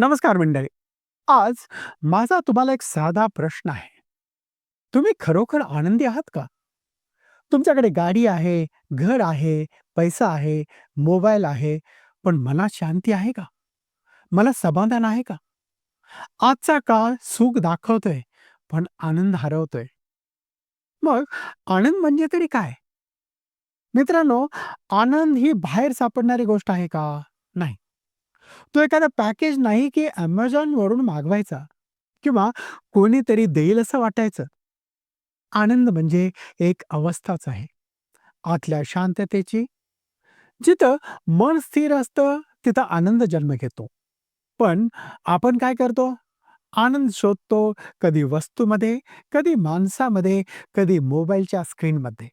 नमस्कार मंडळी. आज माझा तुम्हाला एक साधा प्रश्न आहे. तुम्ही खरोखर आनंदी आहात का? तुमच्याकडे गाडी आहे, घर आहे, पैसा आहे, मोबाईल आहे, पण मनात शांती आहे का? मला समाधान आहे का? आजचा काळ सुख दाखवतोय, पण आनंद हरवतोय. मग आनंद म्हणजे तरी काय? मित्रांनो, आनंद ही बाहेर सापडणारी गोष्ट आहे का? नाही. तो एखादा पॅकेज नाही की ॲमेझॉनवरून मागवायचा किंवा कोणीतरी देईल असं वाटायचं. आनंद म्हणजे एक अवस्थाच आहे. आतल्या शांततेची. जिथं मन स्थिर असतं, तिथं आनंद जन्म घेतो. पण आपण काय करतो? आनंद शोधतो कधी वस्तूमध्ये, कधी माणसामध्ये, कधी मोबाईलच्या स्क्रीनमध्ये.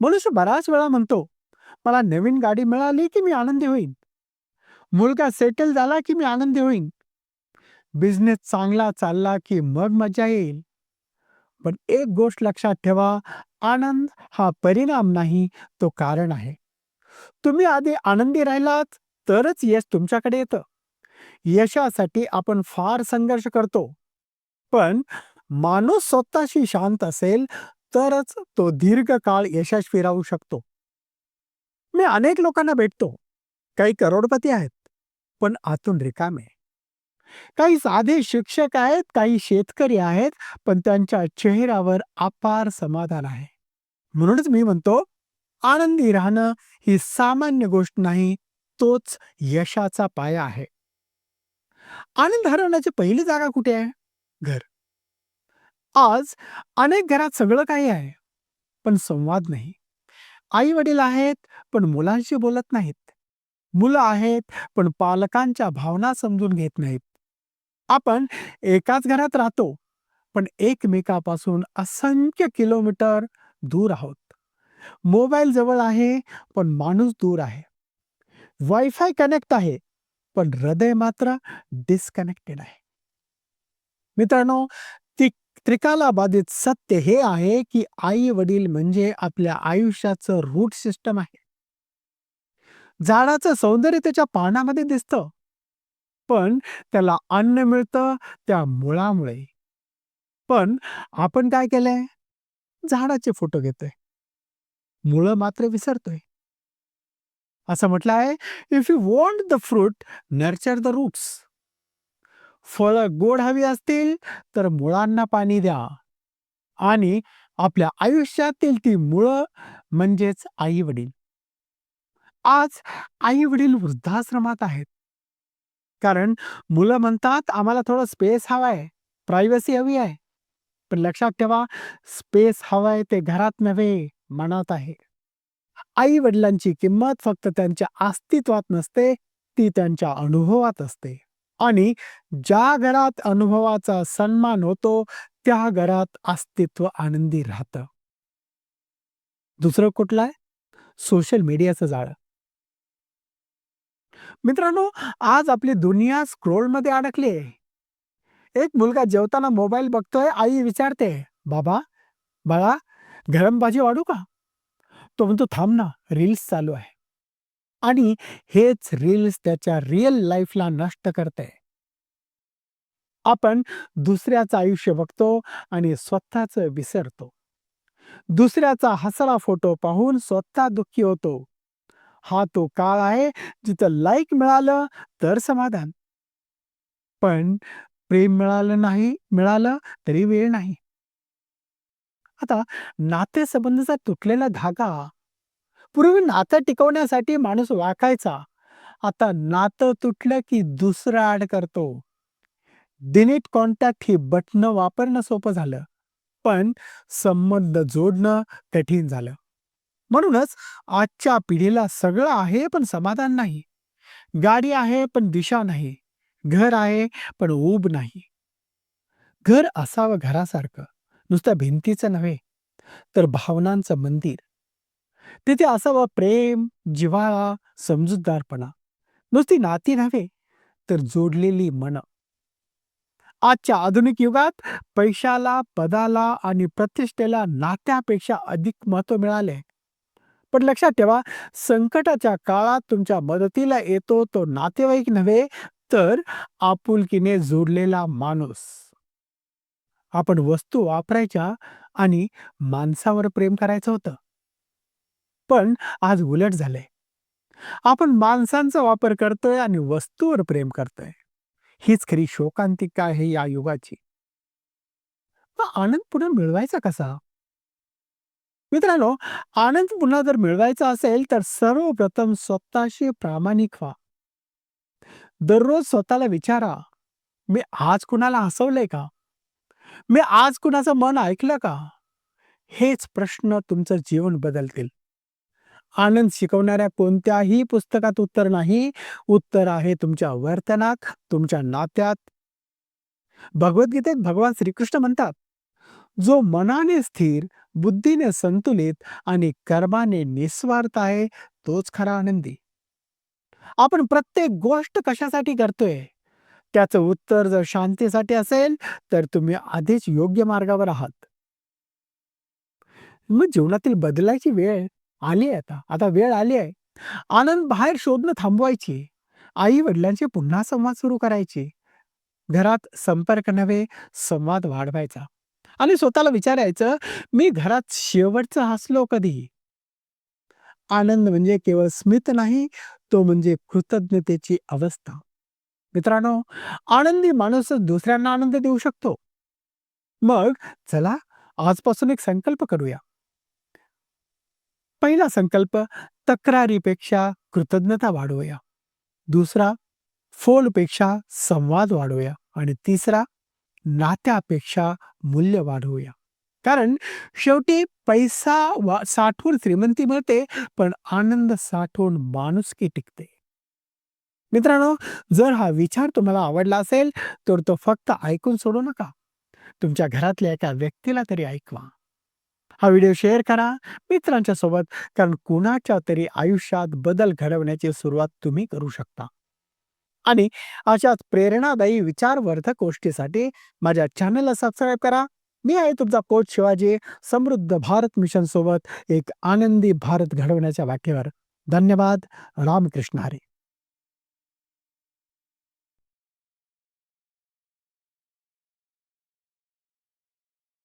मनुष्य बराच वेळा म्हणतो, "मला नवीन गाडी मिळाली की मी आनंदी होईन. मुलगा सेटल झाला की मी आनंदी होईन. बिझनेस चांगला चालला की मग मजा येईल." पण एक गोष्ट लक्षात ठेवा, आनंद हा परिणाम नाही, तो कारण आहे. तुम्ही आधी आनंदी राहिलात, तरच यश तुमच्याकडे येतं. यशासाठी आपण फार संघर्ष करतो. पण माणूस स्वतःशी शांत असेल, तरच तो दीर्घकाळ यशस्वी राहू शकतो. मी अनेक लोकांना भेटतो. काही करोडपती आहेत, पण आतून रिकामे. काही साधे शिक्षक आहेत, काही शेतकरी आहेत, पण त्यांच्या चेहऱ्यावर अपार समाधान आहे. म्हणूनच मी म्हणतो, आनंदी राहणं ही सामान्य गोष्ट नाही, तोच यशाचा पाया आहे. आनंद हरवण्याची पहिली जागा कुठे आहे? घर. आज अनेक घरात सगळं काही आहे, पण संवाद नाही. आई-वडील आहेत, पण मुलांशी बोलत नाहीत. मुलं आहेत, पण पालकांच्या भावना समजून घेत नाहीत. आपण एकाच घरात राहतो, पण एकमेकापासून असंख्य किलोमीटर दूर आहोत. मोबाईल जवळ आहे, पण माणूस दूर आहे. वायफाय कनेक्ट आहे, पण हृदय मात्र डिस्कनेक्टेड आहे. मित्रांनो, त्रिकाला त्रिकालाबाधित सत्य हे आहे, की आई-वडील म्हणजे आपल्या आयुष्याचं रूट सिस्टम आहे. झाडाचं सौंदर्य त्याच्या पानामध्ये दिसतं. पण त्याला अन्न मिळतं त्या मुळामुळे. पण आपण काय केलंय? झाडाचे फोटो घेतोय. मुळं मात्र विसरतोय. असं म्हटलं आहे, if you want the fruit, nurture the roots. फळं गोड हवी असतील, तर मुळांना पाणी द्या. आणि आपल्या आयुष्यातील ती मुळं म्हणजेच आई-वडील. आज आई-वडील वृद्धाश्रमात आहेत. कारण मुलं म्हणतात, "आम्हाला थोडं स्पेस हवाय, प्रायव्हसी हवी आहे." पण लक्षात ठेवा, स्पेस हवाय ते घरात नव्हे, मनात आहे. आई-वडिलांची किंमत फक्त त्यांच्या अस्तित्वात नसते, ती त्यांच्या अनुभवात असते. आणि ज्या घरात अनुभवाचा सन्मान होतो, त्या घरात अस्तित्व आनंदी राहतं. दुसरं कुठलं आहे? सोशल मीडियाचं जाळं. मित्रांनो, आज आपली दुनिया स्क्रोलमध्ये अडकली आहे. एक मुलगा जेवताना मोबाईल बघतोय, आई विचारते, "बाबा, बाळा, गरम भाजी वाढू का?" तो म्हणतो, "थांब ना, रील्स चालू आहे." आणि हेच रील्स त्याच्या रिअल लाईफला नष्ट करते आपण दुसऱ्याचं आयुष्य बघतो आणि स्वतःचं विसरतो. दुसऱ्याचा हसरा फोटो पाहून स्वतः दुःखी होतो. हा तो काळ आहे, जिथं लाईक मिळालं तर समाधान. पण प्रेम मिळालं नाही मिळालं तरी वेळ नाही. आता नातेसंबंधाचा तुटलेला धागा. पूर्वी नातं टिकवण्यासाठी माणूस वाकायचा. आता नातं तुटलं की दुसरं ॲड करतो. डिलीट कॉन्टॅक्ट ही बटणं वापरणं सोपं झालं. पण संबंध जोडणं कठीण झालं. म्हणूनच आजच्या पिढीला सगळं आहे, पण समाधान नाही. गाडी आहे, पण दिशा नाही. घर आहे, पण ऊब नाही. घर असावं घरासारखं, नुसत्या भिंतीचं नव्हे, तर भावनांचं मंदिर. तिथे असावं प्रेम, जिव्हाळा, समजूतदारपणा. नुसती नाती नव्हे, तर जोडलेली मन आजच्या आधुनिक युगात पैशाला, पदाला आणि प्रतिष्ठेला नात्यापेक्षा अधिक महत्त्व मिळाले. पण लक्षात ठेवा, संकटाच्या काळात तुमच्या मदतीला येतो तो नातेवाईक नव्हे, तर आपुलकीने जोडलेला माणूस. आपण वस्तू वापरायच्या आणि माणसावर प्रेम करायचं होतं. पण आज उलट झालंय. आपण माणसांचा वापर करतोय आणि वस्तूवर प्रेम करतोय. हीच खरी शोकांतिका आहे या युगाची. मग आनंद पुन्हा मिळवायचा कसा? मित्रांनो, आनंद पुन्हा जर मिळवायचा असेल तर सर्वप्रथम स्वतःशी प्रामाणिक व्हा. दररोज स्वतःला विचारा, मी आज कुणाला हसवलंय का? मी आज कुणाचं मन ऐकलं का? हेच प्रश्न तुमचं जीवन बदलतील. आनंद शिकवणाऱ्या कोणत्याही पुस्तकात उत्तर नाही. उत्तर आहे तुमच्या वर्तनात, तुमच्या नात्यात. भगवद्गीतेत भगवान श्रीकृष्ण म्हणतात, जो मनाने स्थिर, बुद्धीने संतुलित आणि कर्माने निस्वार्थ आहे, तोच खरा आनंदी. आपण प्रत्येक गोष्ट कशासाठी करतोय? त्याचं उत्तर जर शांतीसाठी असेल, तर तुम्ही आधीच योग्य मार्गावर आहात. मग जीवनातील बदलायची वेळ आली आहे आता. आता वेळ आली आहे. आनंद बाहेर शोधणं थांबवायची. आई-वडिलांशी पुन्हा संवाद सुरू करायची घरात संपर्क नव्हे, संवाद वाढवायचा. आणि स्वतःला विचारायचं, मी घरात शेवटचं हसलो कधी? आनंद म्हणजे केवळ स्मित नाही, तो म्हणजे कृतज्ञतेची अवस्था. मित्रांनो, आनंदी माणूसच दुसऱ्यांना आनंद देऊ शकतो. मग चला आजपासून एक संकल्प करूया. पहिला संकल्प तक्रारीपेक्षा कृतज्ञता वाढवूया. दुसरा फोनपेक्षा संवाद वाढवूया आणि तिसरा नात्यापेक्षा मूल्य वाढवूया. कारण शेवटी पैसा वा साठवून श्रीमंती मिळते, पण आनंद साठवून माणुसकी टिकते. मित्रांनो, जर हा विचार तुम्हाला आवडला असेल, तर तो फक्त ऐकून सोडू नका. तुमच्या घरातल्या एका व्यक्तीला तरी ऐकवा. हा व्हिडिओ शेअर करा मित्रांच्या सोबत, कारण कुणाच्या तरी आयुष्यात बदल घडवण्याची सुरुवात तुम्ही करू शकता. आणि अशाच प्रेरणादायी विचारवर्धक गोष्टीसाठी माझ्या चॅनलला सबस्क्राईब करा. मी आहे तुमचा कोच शिवाजी, समृद्ध भारत मिशन सोबत एक आनंदी भारत घडवण्याच्या वाटेवर. धन्यवाद. रामकृष्ण हरी.